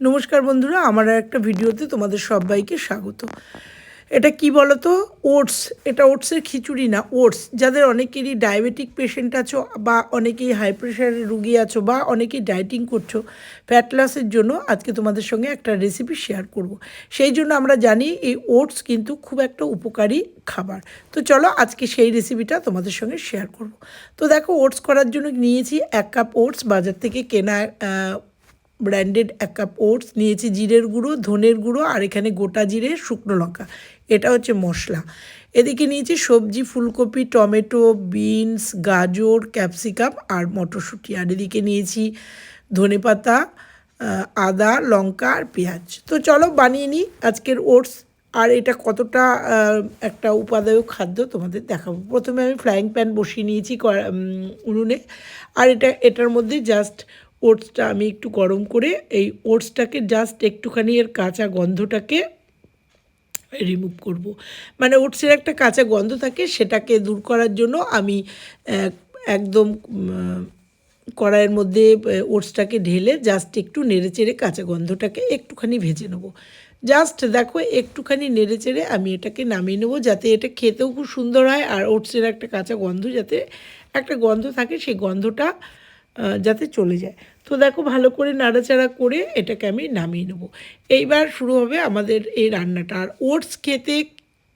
নমস্কার বন্ধুরা, আমার একটা ভিডিওতে তোমাদের সবাইকে স্বাগত এটা কি বলো তো ওটস, এটা ওটসের খিচুড়ি না, ওটস যাদের অনেকেরই ডায়াবেটিক পেশেন্ট আছো বা অনেকেই হাই প্রেশারের রুগী আছো বা অনেকেই ডায়েটিং করছ ফ্যাট লসের জন্য আজকে তোমাদের সঙ্গে একটা রেসিপি শেয়ার করব। সেই জন্য আমরা জানি এই ওটস কিন্তু খুব একটা উপকারী খাবার তো চলো আজকে সেই রেসিপিটা তোমাদের সঙ্গে শেয়ার করব। তো দেখো, ওটস করার জন্য নিয়েছি এক কাপ ওটস, বাজার থেকে কেনা ব্র্যান্ডেড এক কাপ ওটস নিয়েছি জিরের গুঁড়ো ধনের গুঁড়ো আর এখানে গোটা জিরে শুকনো লঙ্কা। এটা হচ্ছে মশলা। এদিকে নিয়েছি সবজি ফুলকপি টমেটো বিনস গাজর ক্যাপসিকাম আর মটরশুঁটি। আর এদিকে নিয়েছি ধনেপাতা আহ, আদা লঙ্কা আর পেঁয়াজ। তো চলো বানিয়ে নিই আজকের ওটস। আর এটা কতটা একটা উপাদেয় খাদ্য তোমাদের দেখাবো। প্রথমে আমি ফ্রাইং প্যান বসিয়ে নিয়েছি উনুনে। আর এটা এটার মধ্যে জাস্ট ওটসটা আমি একটু গরম করে এই ওটসটাকে জাস্ট একটুখানি এর কাঁচা গন্ধটাকে রিমুভ করব। মানে ওটসের একটা কাঁচা গন্ধ থাকে সেটাকে দূর করার জন্য আমি একদম কড়াইয়ের মধ্যে ওটসটাকে ঢেলে জাস্ট একটু নেড়ে চেড়ে কাঁচা গন্ধটাকে একটুখানি ভেজে নেব জাস্ট দেখো একটুখানি নেড়ে চেড়ে আমি এটাকে নামিয়ে নেব যাতে এটা খেতেও খুব সুন্দর হয় আর ওটসের একটা কাঁচা গন্ধ যাতে, একটা গন্ধ থাকে সেই গন্ধটা যাতে চলে যায় তো দেখো ভালো করে নাড়াচাড়া করে এটাকে আমি নামিয়ে নেব। এইবার শুরু হবে আমাদের এই রান্নাটা। আর ওটস খেতে,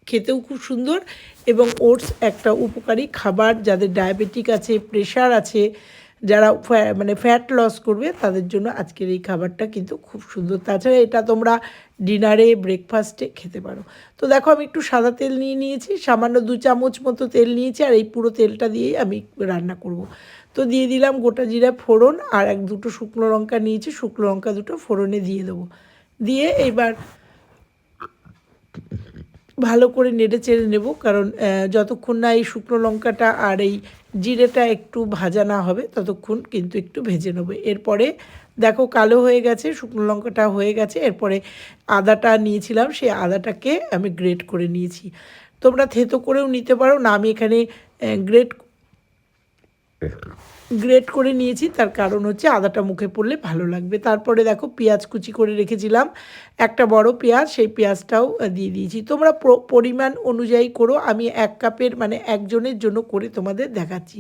খেতেও খুব সুন্দর এবং ওটস একটা উপকারী খাবার। যাদের ডায়াবেটিক আছে, প্রেশার আছে, যারা মানে ফ্যাট লস করবে, তাদের জন্য আজকের এই খাবারটা কিন্তু খুব সুন্দর। তাছাড়া এটা তোমরা ডিনারে, ব্রেকফাস্টে খেতে পারো। তো দেখো আমি একটু সাদা তেল নিয়ে নিয়েছি, সামান্য দু চামচ মতো তেল নিয়েছি, আর এই পুরো তেলটা দিয়েই আমি রান্না করব। তো দিয়ে দিলাম গোটা জিরা ফোড়ন আর এক দুটো শুকনো লঙ্কা নিয়েছি, শুকনো লঙ্কা দুটো ফোড়নে দিয়ে দেবো। দিয়ে এইবার ভালো করে নেড়ে চেড়ে নেব, কারণ যতক্ষণ না এই শুকনো লঙ্কাটা আর এই জিরেটা একটু ভাজা না হবে, ততক্ষণ কিন্তু একটু ভেজে নেব। এরপরে দেখো কালো হয়ে গেছে, শুকনো লঙ্কাটা হয়ে গেছে, এরপরে আদাটা নিয়েছিলাম, সেই আদাটাকে আমি গ্রেট করে নিয়েছি। তোমরা থেতো করেও নিতে পারো, না আমি এখানে গ্রেট গ্রেট করে নিয়েছি, তার কারণ হচ্ছে আদাটা মুখে পড়লে ভালো লাগবে। তারপরে দেখো পেঁয়াজ কুচি করে রেখেছিলাম, একটা বড় পেঁয়াজ, সেই পেঁয়াজটাও দিয়ে দিয়েছি। তোমরা পরিমাণ অনুযায়ী করো, আমি এক কাপের মানে একজনের জন্য করে তোমাদের দেখাচ্ছি।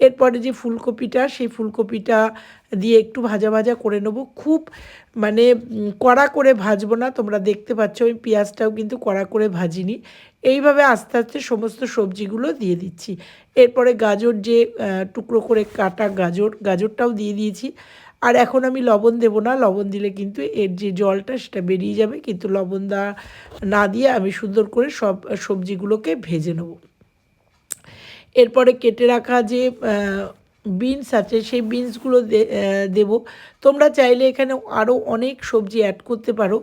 এরপরে যে ফুলকপিটা, সেই ফুলকপিটা দিয়ে একটু ভাজা ভাজা করে নেব। খুব মানে কড়া করে ভাজবো না, তোমরা দেখতে পাচ্ছ ওই পেঁয়াজটাও কিন্তু কড়া করে ভাজিনি। এইভাবে আস্তে আস্তে সমস্ত সবজিগুলো দিয়ে দিচ্ছি। এরপরে গাজর যে টুকরো করে কাটা গাজর, গাজরটাও দিয়ে দিয়েছি। আর এখন আমি লবণ দেবো না, লবণ দিলে কিন্তু এর যে জলটা সেটা বেরিয়ে যাবে। কিন্তু লবণ দা, না দিয়ে আমি সুন্দর করে সব সবজিগুলোকে ভেজে নেব। এরপরে কেটে রাখা যে বিনস আছে, সেই বিনসগুলো দেব। তোমরা চাইলে এখানে আরও অনেক সবজি অ্যাড করতে পারো।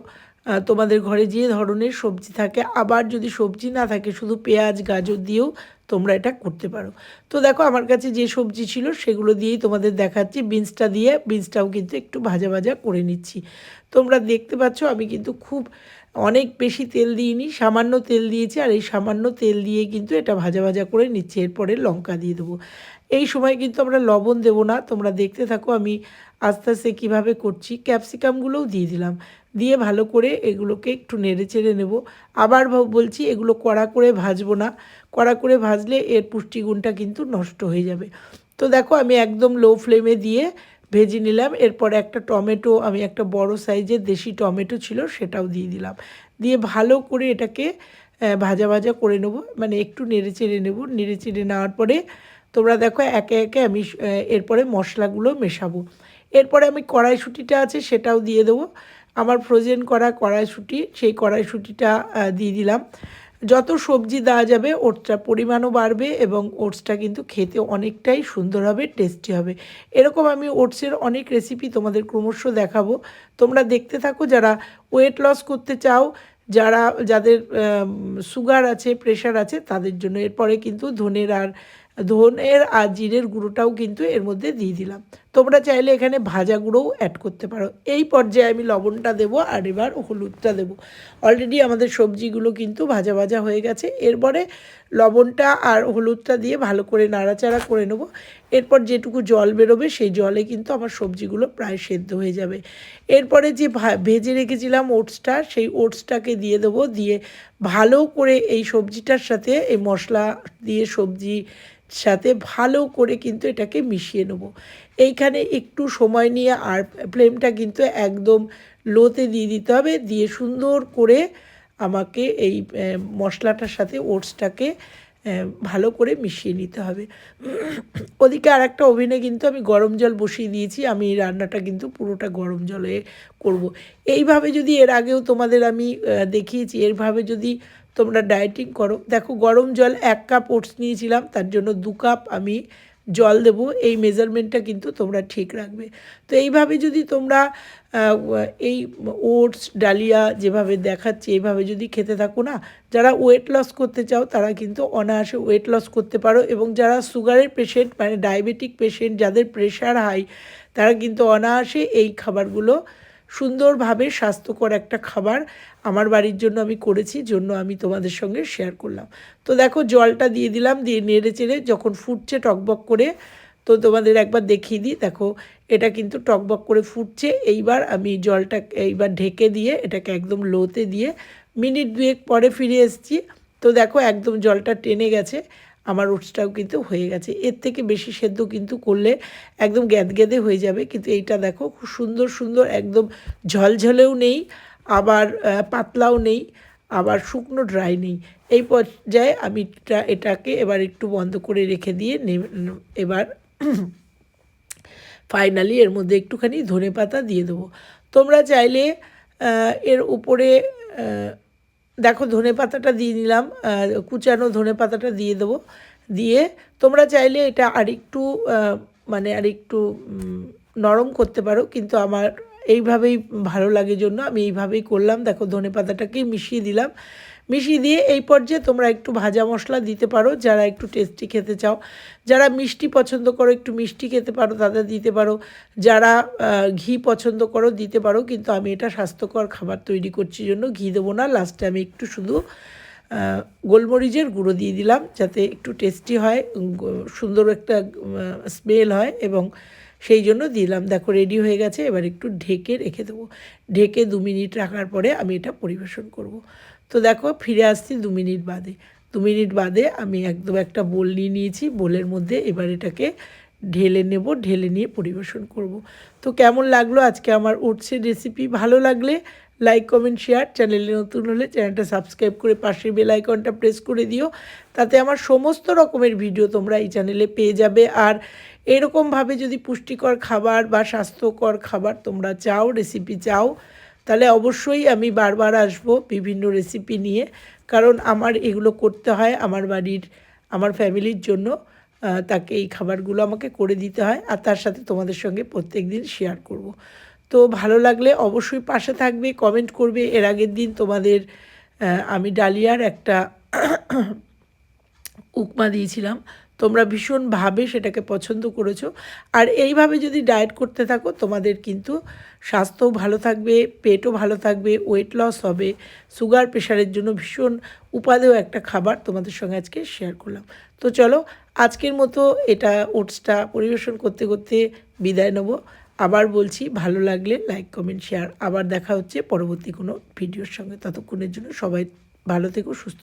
তোমাদের ঘরে যে ধরনের সবজি থাকে, আবার যদি সবজি না থাকে, শুধু পেঁয়াজ, গাজর দিয়েও তোমরা এটা করতে পারো। তো দেখো, আমার কাছে যে সবজি ছিল, সেগুলো দিয়েই তোমাদের দেখাচ্ছি। বিনসটা দিয়ে বিনসটাও কিন্তু একটু ভাজা ভাজা করে নিচ্ছি। তোমরা দেখতে পাচ্ছ, আমি কিন্তু খুব অনেক বেশি তেল দিইনি, সামান্য তেল দিয়েছি আর এই সামান্য তেল দিয়ে কিন্তু এটা ভাজা ভাজা করে নিচ্ছি। এরপরে লঙ্কা দিয়ে দেবো। এই সময় কিন্তু আমরা লবণ দেবো না, তোমরা দেখতে থাকো আমি আস্তে আস্তে কীভাবে করছি। ক্যাপসিকামগুলোও দিয়ে দিলাম। দিয়ে ভালো করে এগুলোকে একটু নেড়ে চেড়ে নেব। আবার বলছি এগুলো কড়া করে ভাজবো না। কড়া করে ভাজলে এর পুষ্টিগুণটা কিন্তু নষ্ট হয়ে যাবে। তো দেখো আমি একদম লো ফ্লেমে দিয়ে ভেজে নিলাম, এরপর একটা টমেটো, আমি একটা বড় সাইজের দেশি টমেটো ছিল সেটাও দিয়ে দিলাম। দিয়ে ভালো করে এটাকে ভাজা ভাজা করে নেব মানে একটু নেড়ে চেড়ে নেব। নেড়ে চেড়ে নেওয়ার পরে তোমরা দেখো একে একে আমি এরপরে মশলাগুলো মেশাবো। এরপরে আমি কড়াইশুঁটিটা আছে সেটাও দিয়ে দেবো। আমার ফ্রোজেন করা কড়াইশুঁটি, সেই কড়াইশুঁটিটা দিয়ে দিলাম। যত সবজি দেওয়া যাবে ওটসটা পরিমাণও বাড়বে এবং ওটসটা কিন্তু খেতে অনেকটাই সুন্দর হবে টেস্টি হবে। এরকম আমি ওটসের অনেক রেসিপি তোমাদের ক্রমশ দেখাবো। তোমরা দেখতে থাকো যারা ওয়েট লস করতে চাও, যারা, যাদের সুগার আছে প্রেশার আছে, তাদের জন্য এরপরে কিন্তু ধনের আর ধনের আর জিরের গুঁড়োটাও কিন্তু এর মধ্যে দিয়ে দিলাম। তোমরা চাইলে এখানে ভাজা গুঁড়োও অ্যাড করতে পারো। এই পর্যায়ে আমি লবণটা দেবো আর এবার হলুদটা দেবো। অলরেডি আমাদের সবজিগুলো কিন্তু ভাজা ভাজা হয়ে গেছে। এরপরে লবণটা আর হলুদটা দিয়ে ভালো করে নাড়াচাড়া করে নেব। এরপর যেটুকু জল বেরোবে সেই জলে কিন্তু আমার সবজিগুলো প্রায় সেদ্ধ হয়ে যাবে। এরপরে যে ভেজে রেখেছিলাম ওটসটা, সেই ওটসটাকে দিয়ে দেবো। দিয়ে ভালো করে এই সবজিটার সাথে, এই মশলা দিয়ে সবজি সাথে ভালো করে কিন্তু এটাকে মিশিয়ে নেব। এইখানে একটু সময় নিয়ে আর ফ্লেমটা কিন্তু একদম লোতে দিয়ে দিতে হবে। দিয়ে সুন্দর করে আমাকে এই মশলাটার সাথে ওটসটাকে ভালো করে মিশিয়ে নিতে হবে। ওদিকে আর একটা ওভেনে কিন্তু আমি গরম জল বসিয়ে দিয়েছি। আমি রান্নাটা কিন্তু পুরোটা গরম জলে করব। এইভাবে যদি এর আগেও তোমাদের আমি দেখিয়েছি, এরভাবে যদি তোমরা ডায়েটিং করো। দেখো গরম জল এক কাপ ওটস নিয়েছিলাম, তার জন্য দু কাপ আমি জল দেব, এই মেজারমেন্টটা কিন্তু তোমরা ঠিক রাখবে। তো এইভাবে যদি তোমরা এই ওটস ডালিয়া যেভাবে দেখাচ্ছে, এইভাবে যদি খেতে থাকো না, যারা ওয়েট লস করতে চাও, তারা কিন্তু অনায়াসে ওয়েট লস করতে পারো এবং যারা সুগারের পেশেন্ট মানে ডায়াবেটিক পেশেন্ট যাদের প্রেশার হাই তারা কিন্তু অনায়াসে এই খাবারগুলো সুন্দরভাবে স্বাস্থ্যকর একটা খাবার আমার বাড়ির জন্য আমি করেছি, জন্য আমি তোমাদের সঙ্গে শেয়ার করলাম। তো দেখো, জলটা দিয়ে দিলাম, দিয়ে নেড়ে চেড়ে যখন ফুটছে টকবক করে, তো তোমাদের একবার দেখিয়ে দিই। দেখো, এটা কিন্তু টকবক করে ফুটছে। এইবার আমি জলটা এইবার ঢেকে দিয়ে এটাকে একদম লোতে দিয়ে মিনিট দুয়েক পরে ফিরে এসেছি। তো দেখো, একদম জলটা টেনে গেছে। আমার ওটসটাও কিন্তু হয়ে গেছে। এর থেকে বেশি সেদ্ধ কিন্তু করলে একদম গ্যাদগ্যাদে হয়ে যাবে। কিন্তু এইটা দেখো, খুব সুন্দর সুন্দর একদম ঝলঝলেও নেই, আবার পাতলাও নেই, আবার শুকনো ড্রাই নেই। এই পর্যায়ে আমি এটাকে এবার একটু বন্ধ করে রেখে দিয়ে এবার ফাইনালি এর মধ্যে একটুখানি ধনে পাতা দিয়ে দেবো। তোমরা চাইলে এর উপরে দেখো, ধনে পাতাটা দিয়ে নিলাম কুচানো ধনে পাতাটা দিয়ে দেবো। দিয়ে তোমরা চাইলে এটা আরেকটু মানে আরেকটু নরম করতে পারো, কিন্তু আমার এইভাবেই ভালো লাগে জন্য। আমি এইভাবেই করলাম। দেখো, ধনে পাতাটাকেই মিশিয়ে দিলাম। মিশিয়ে দিয়ে এই পর্যায়ে তোমরা একটু ভাজা মশলা দিতে পারো, যারা একটু টেস্টি খেতে চাও। যারা মিষ্টি পছন্দ করো, একটু মিষ্টি খেতে পারো, তাদের দিতে পারো। যারা ঘি পছন্দ করো, দিতে পারো, কিন্তু আমি এটা স্বাস্থ্যকর খাবার তৈরি করছি জন্য ঘি দেবো না। লাস্টে আমি একটু শুধু গোলমরিচের গুঁড়ো দিয়ে দিলাম, যাতে একটু টেস্টি হয় সুন্দর একটা স্মেল হয় এবং সেই জন্য দিলাম। দেখো রেডি হয়ে গেছে। এবার একটু ঢেকে রেখে দেবো। ঢেকে দু মিনিট রাখার পরে আমি এটা পরিবেশন করব। তো দেখো ফিরে আসছি দু মিনিট বাদে। দু মিনিট বাদে আমি একদম একটা বোল নিয়ে নিয়েছি, বোলের মধ্যে এবার এটাকে ঢেলে নেব, ঢেলে নিয়ে পরিবেশন করব। তো কেমন লাগল আজকে আমার উঠসের রেসিপি ভালো লাগলে লাইক কমেন্ট শেয়ার চ্যানেলে নতুন হলে চ্যানেলটা সাবস্ক্রাইব করে পাশের বেল আইকনটা প্রেস করে দিও। তাতে আমার সমস্ত রকমের ভিডিও তোমরা এই চ্যানেলে পেয়ে যাবে। আর এরকমভাবে যদি পুষ্টিকর খাবার বা স্বাস্থ্যকর খাবার তোমরা চাও রেসিপি চাও তাহলে অবশ্যই আমি বারবার আসব বিভিন্ন রেসিপি নিয়ে। কারণ আমার এগুলো করতে হয় আমার বাড়ির, আমার ফ্যামিলির জন্য। তাকে এই খাবারগুলো আমাকে করে দিতে হয় আর তার সাথে তোমাদের সঙ্গে প্রত্যেক দিন শেয়ার করব। তো ভালো লাগলে অবশ্যই পাশে থাকবে কমেন্ট করবে। এর আগের দিন তোমাদের আমি ডালিয়ার একটা উপমা দিয়েছিলাম। তোমরা ভীষণভাবে সেটাকে পছন্দ করেছ। আর এইভাবে যদি ডায়েট করতে থাকো, তোমাদের কিন্তু স্বাস্থ্যও ভালো থাকবে, পেটও ভালো থাকবে ওয়েট লস হবে। সুগার প্রেশারের জন্য ভীষণ উপাদেয় একটা খাবার তোমাদের সঙ্গে আজকে শেয়ার করলাম। তো চলো, আজকের মতো এটা ওটসটা পরিবেশন করতে করতে বিদায় নেব। আবার বলছি, ভালো লাগলে লাইক কমেন্ট শেয়ার আবার দেখা হচ্ছে পরবর্তী কোনো ভিডিওর সঙ্গে। ততক্ষণের জন্য সবাই ভালো থেকো, সুস্থ